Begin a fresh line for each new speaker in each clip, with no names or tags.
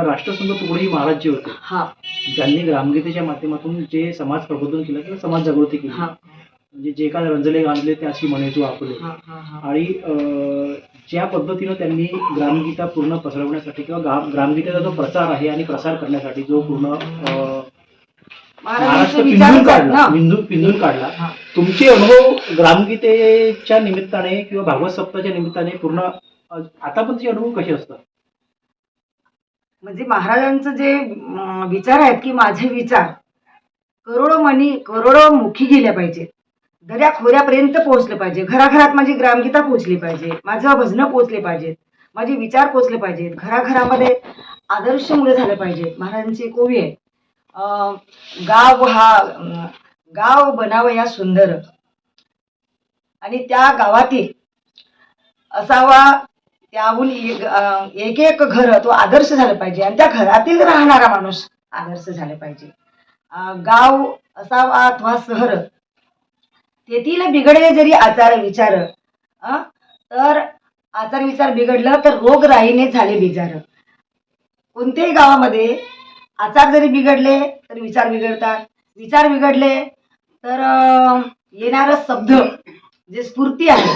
आता राष्ट्रसंघ तुकडोजी महाराज जे होते
हा.
ज्यांनी ग्रामगीतेच्या माध्यमातून जे समाज प्रबोधन केलं किंवा समाज जागृती केली. म्हणजे जे काय रंजले गांजले ते अशी म्हणायचो आपले आणि ज्या पद्धतीनं त्यांनी ग्रामगीता पूर्ण पसरवण्यासाठी किंवा ग्रामगीतेचा जो प्रचार आहे आणि प्रसार करण्यासाठी जो पूर्ण महाराष्ट्र पिंजून काढला पिंजून काढला. तुमचे अनुभव ग्रामगीतेच्या निमित्ताने किंवा भागवत सप्ताहाच्या निमित्ताने पूर्ण आता पण तुझे अनुभव कसे असतात?
म्हणजे महाराजांचं जे विचार आहेत की माझे विचार करोडो मनी करोडो मुखी गेल्या पाहिजे दर्या खोऱ्यापर्यंत पोहोचले पाहिजे घराघरात माझी ग्रामगीता पोहोचली पाहिजे माझं भजनं पोहोचले पाहिजेत. माझे विचार पोहोचले पाहिजेत. घराघरामध्ये आदर्श मुलं झाले पाहिजेत. महाराजांची कोवी आहे. गाव हा गाव बनावं या सुंदर. आणि त्या गावातील असावा त्याहून एक एक घर तो आदर्श झालं पाहिजे. आणि त्या घरातील राहणारा माणूस आदर्श झाला पाहिजे. गाव असावा अथवा शहर तेथील बिघडले जरी आचार विचार अं, तर आचार विचार बिघडलं तर रोगराईने झाले बिजार. कोणत्याही गावामध्ये आचार जरी बिघडले तर विचार बिघडतात. विचार बिघडले तर येणारा येणारं शब्द जे स्फूर्ती आहे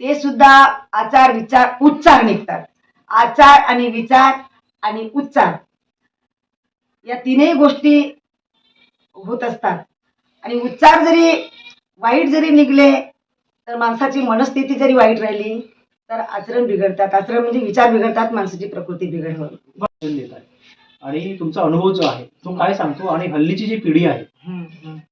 ते सुद्धा आचार विचार उच्चार निघतात. आचार आणि विचार आणि उच्चार. या तीनही गोष्टी होत असतात. आणि उच्चार जरी वाईट जरी निघले तर माणसाची मनस्थिती जरी वाईट राहिली तर आचरण बिघडतात. आचरण म्हणजे विचार बिघडतात माणसाची प्रकृती बिघड
शिक्षण देत आहे आणि तुमचा अनुभव जो आहे तो काय सांगतो? आणि हल्लीची जी पिढी आहे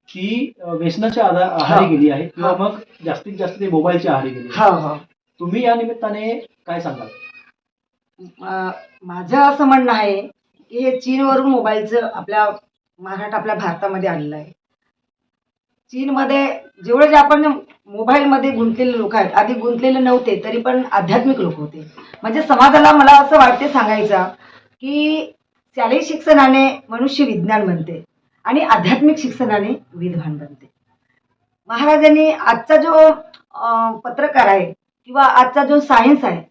ती व्यसनाच्या आधा- आहारी. गेली आहे किंवा
हा.
मग जास्तीत जास्त ते मोबाईलच्या आहारी गेली आहे.
हो हो
तुम्ही या निमित्ताने काय सांगाल
अं, माझं असं म्हणणं आहे की हे चीनवरून मोबाईलचं आपल्या महाराष्ट्र आपल्या भारतामध्ये आलेलं आहे चीनमध्ये जेवढे जे आपण मोबाईलमध्ये गुंतलेले लोक आहेत आधी गुंतलेले नव्हते तरी पण आध्यात्मिक लोक होते म्हणजे समाजाला मला असं वाटते सांगायचं की शालेय शिक्षणाने मनुष्य विज्ञान बनते आणि आध्यात्मिक शिक्षणाने विद्वान बनते. महाराजांनी आजचा जो पत्रकार आहे किंवा आजचा जो सायन्स आहे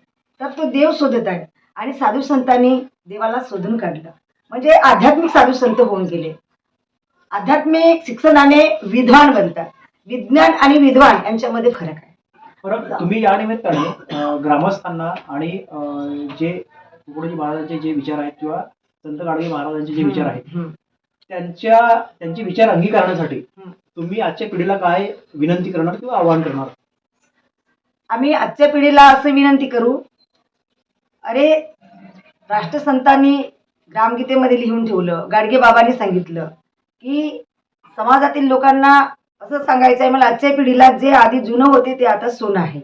तर तो देव शोधत आहे आणि साधू संतांनी देवाला शोधून काढलं. म्हणजे आध्यात्मिक साधू संत होऊन गेले. आध्यात्मिक शिक्षणाने विद्वान बनतात. विज्ञान आणि विद्वान यांच्यामध्ये फरक आहे.
बरं तुम्ही या निमित्ताने ग्रामस्थांना आणि जे तुकडोजी महाराजांचे जे विचार आहेत किंवा संत गाडगे महाराजांचे जे विचार आहेत. त्यांच्या त्यांचे विचार अंगीकारण्यासाठी. तुम्ही आजच्या पिढीला काय विनंती करणार किंवा आवाहन करणार
आम्ही आजच्या पिढीला असं विनंती करू अरे राष्ट्रसंतांनी ग्रामगीतेमध्ये लिहून ठेवलं गाडगे बाबांनी सांगितलं की समाजातील लोकांना असं सांगायचं आहे मला आजच्या पिढीला जे आधी जुनं होते ते आता सोनं आहे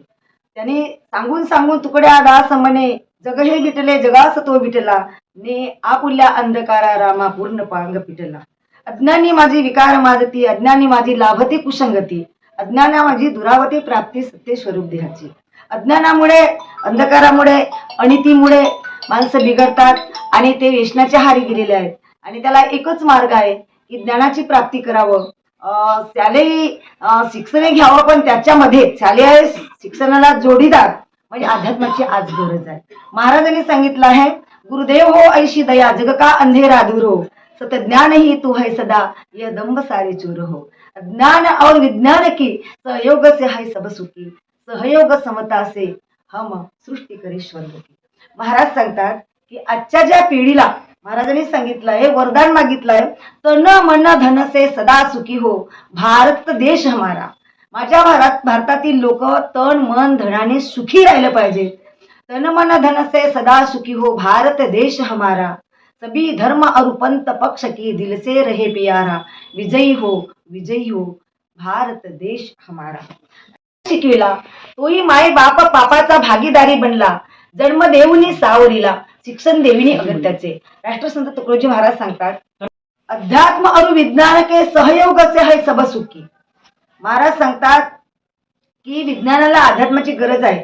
त्यांनी सांगून सांगून तुकड्या दास म्हणे जग हे विटले जगास तो विटला ने आपुल्या अंधकारा रामा पूर्ण पांग पिटला. अज्ञानी माझी विकार माजती अज्ञानी माझी लाभती कुसंगती. अज्ञाना माझी दुरावती प्राप्ती सत्य स्वरूप देहाची. अज्ञानामुळे अंधकारामुळे अनितीमुळे माणसं बिघडतात आणि ते व्यसनाच्या हारी गेलेले आहेत. आणि त्याला एकच मार्ग आहे की ज्ञानाची प्राप्ती करावं. अं, शालेय शिक्षण घ्यावं पण त्याच्यामध्ये शालेय शिक्षणाला जोडीदार. म्हणजे अध्यात्माची आज गरज आहे. महाराजांनी सांगितलं आहे गुरुदेव हो ऐशी दया जग का अंधेरा दूर हो. सत ज्ञान ही तू है सदा ये दंब सारे चूर हो. ज्ञान और विज्ञान की सहयोग से है सब सुखी. सहयोग समता से हम सृष्टी करेश्वर होती महाराज सांगतात की आजच्या ज्या पिढीला महाराजांनी सांगितलंय वरदान मागितलंय तन मन धन से सदा सुखी हो. भारत देश हमारा. माझ्या भारत भारतातील लोक तन मन धनाने सुखी राहिलं पाहिजे. तन मन धन से सदा सुखी हो भारत देश हमारा. सभी धर्म और पंत पक्ष की दिल से रहे प्यारा. विजयी हो विजयी हो भारत देश हमारा. शिकविला तोही माय बाप पापाचा भागीदारी बनला. जन्म देऊनी सावरीला शिक्षण देवीने अगत्याचे. राष्ट्रसंत तुकडोजी महाराज सांगतात अध्यात्म और विज्ञान के सहयोग से है सब सुखी. महाराज सांगतात की विज्ञानाला अध्यात्माची गरज आहे.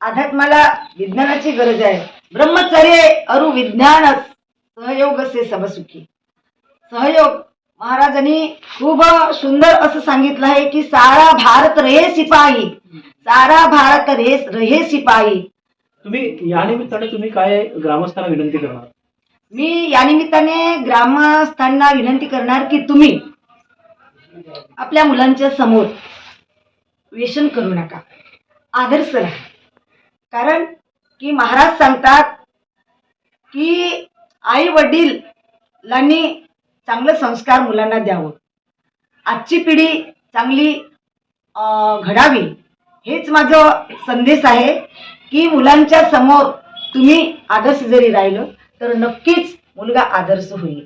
अध्यात्माला विज्ञानाची गरज आहे. ब्रह्मचर्य अरु विज्ञान सहयोग से सब सुखी सहयोग. महाराजांनी खूप सुंदर असं सांगितलं आहे की सारा भारत रहे सिपाही. सारा भारत रहे रहे सिपाही.
तुम्ही या निमित्ताने तुम्ही काय ग्रामस्थांना विनंती करणार?
मी या निमित्ताने ग्रामस्थांना विनंती करणार की तुम्ही आपल्या मुलांच्या समोर व्यसन करू नका. आदर्श राहा. कारण की महाराज सांगतात की आई वडिलांनी चांगलं संस्कार मुलांना द्यावं. आजची पिढी चांगली घडावी. हेच माझं संदेश आहे की मुलांच्या समोर तुम्ही आदर्श जरी राहिलं तर नक्कीच मुलगा आदर्श होईल.